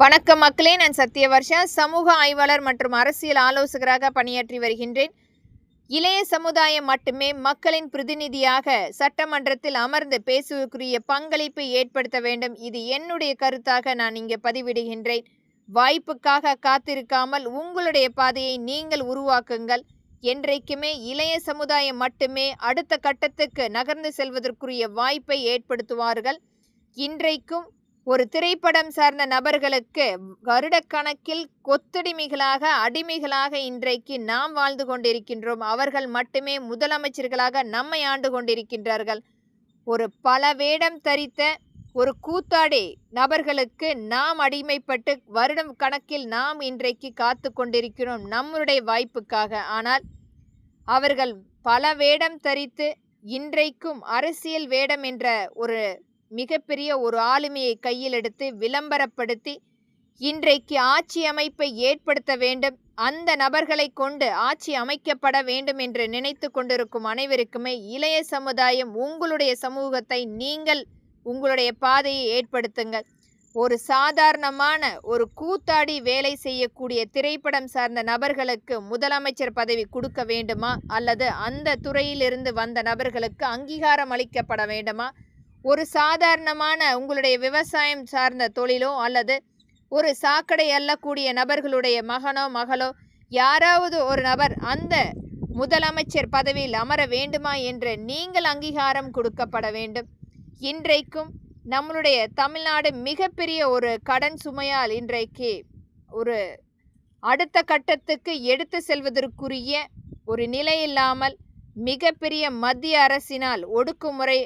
வணக்கம் மக்களே நான் சத்யவர்ஷா. சமூக ஆய்வாளர் மற்றும் அரசியல் ஆலோசகராக பணியாற்றி வருகின்றேன். இளைய சமுதாயம் மட்டுமே மக்களின் பிரதிநிதியாக சட்டமன்றத்தில் அமர்ந்து பேசுவதற்குரிய பங்களிப்பை ஏற்படுத்த வேண்டும். இது என்னுடைய கருத்தாக நான் இங்கே பதிவிடுகின்றேன். வாய்ப்புக்காக காத்திருக்காமல் உங்களுடைய பாதையை நீங்கள் உருவாக்குங்கள். என்றைக்குமே இளைய சமுதாயம் மட்டுமே அடுத்த கட்டத்துக்கு நகர்ந்து செல்வதற்குரிய வாய்ப்பை ஏற்படுத்துவார்கள். இன்றைக்கும் ஒரு திரைப்படம் சார்ந்த நபர்களுக்கு வருடக்கணக்கில் கொத்தடிமைகளாக அடிமைகளாக இன்றைக்கு நாம் வாழ்ந்து கொண்டிருக்கின்றோம். அவர்கள் மட்டுமே முதலமைச்சர்களாக நம்மை ஆண்டு கொண்டிருக்கின்றார்கள். ஒரு பல வேடம் தரித்த ஒரு கூத்தாடி நபர்களுக்கு நாம் அடிமைப்பட்டு வருடம் கணக்கில் நாம் இன்றைக்கு காத்து கொண்டிருக்கிறோம் நம்முடைய வாய்ப்புக்காக. ஆனால் அவர்கள் பல வேடம் தரித்து இன்றைக்கும் அரசியல் வேடம் என்ற ஒரு மிகப்பெரிய ஒரு ஆளுமையை கையில் எடுத்து விளம்பரப்படுத்தி இன்றைக்கு ஆட்சி அமைப்பை ஏற்படுத்த வேண்டும் அந்த நபர்களை கொண்டு ஆட்சி அமைக்கப்பட வேண்டும் என்று நினைத்து கொண்டிருக்கும் அனைவருக்குமே இளைய சமுதாயம் உங்களுடைய சமூகத்தை நீங்கள் உங்களுடைய பாதையை ஏற்படுத்துங்கள். ஒரு சாதாரணமான ஒரு கூத்தாடி வேலை செய்யக்கூடிய திரைப்படம் சார்ந்த நபர்களுக்கு முதலமைச்சர் பதவி கொடுக்க வேண்டுமா? அல்லது அந்த துறையிலிருந்து வந்த நபர்களுக்கு அங்கீகாரம் அளிக்கப்பட வேண்டுமா? ஒரு சாதாரணமான உங்களுடைய விவசாயம் சார்ந்த தொழிலோ அல்லது ஒரு சாக்கடை அல்லக்கூடிய நபர்களுடைய மகனோ மகளோ யாராவது ஒரு நபர் அந்த முதலமைச்சர் பதவியில் அமர வேண்டுமா என்று நீங்கள் அங்கீகாரம் கொடுக்கப்பட வேண்டும். இன்றைக்கும் நம்மளுடைய தமிழ்நாடு மிகப்பெரிய ஒரு கடன் சுமையால் இன்றைக்கு ஒரு அடுத்த கட்டத்துக்கு எடுத்து செல்வதற்குரிய ஒரு நிலை இல்லாமல் மிகப்பெரிய மத்திய அரசினால் ஒடுக்குமுறை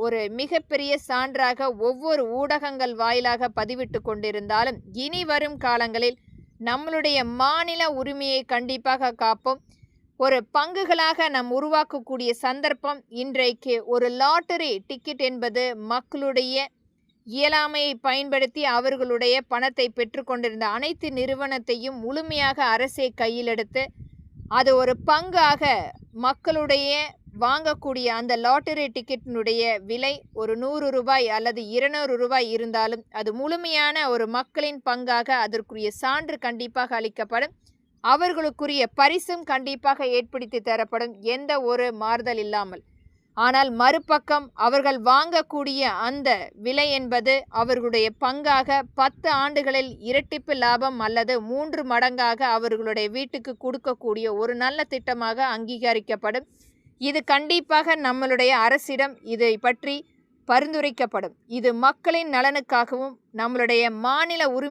ஒரு மிகப்பெரிய சான்றாக ஒவ்வொரு ஊடகங்கள் வாயிலாக பதிவிட்டு கொண்டிருந்தாலும் இனி வரும் காலங்களில் நம்மளுடைய மாநில உரிமையை கண்டிப்பாக காப்போம். ஒரு பங்குகளாக நாம் உருவாக்கக்கூடிய சந்தர்ப்பம் இன்றைக்கு ஒரு லாட்டரி டிக்கெட் என்பது மக்களுடைய இயலாமையை பயன்படுத்தி அவர்களுடைய பணத்தை பெற்றுக்கொண்டிருந்த அனைத்து நிறுவனத்தையும் முழுமையாக அரசே கையில் எடுத்து அது ஒரு பங்காக மக்களுடைய வாங்கக்கூடிய அந்த லாட்டரி டிக்கெட்டினுடைய விலை ஒரு நூறு ரூபாய் அல்லது இருநூறு ரூபாய் இருந்தாலும் அது முழுமையான ஒரு மக்களின் பங்காக அதற்குரிய சான்று கண்டிப்பாக அளிக்கப்படும். அவர்களுக்குரிய பரிசும் கண்டிப்பாக ஏற்படுத்தி தரப்படும் எந்த ஒரு மாறுதல் இல்லாமல். ஆனால் மறுபக்கம் அவர்கள் வாங்கக்கூடிய அந்த விலை என்பது அவர்களுடைய பங்காக பத்து ஆண்டுகளில் இரட்டிப்பு லாபம் அல்லது மூன்று மடங்காக அவர்களுடைய வீட்டுக்கு கொடுக்கக்கூடிய ஒரு நல்ல திட்டமாக அங்கீகரிக்கப்படும். இது கண்டிப்பாக நம்மளுடைய அரசிடம் இதை பற்றி பரிந்துரைக்கப்படும். இது மக்களின் நலனுக்காகவும் நம்மளுடைய மாநில உரி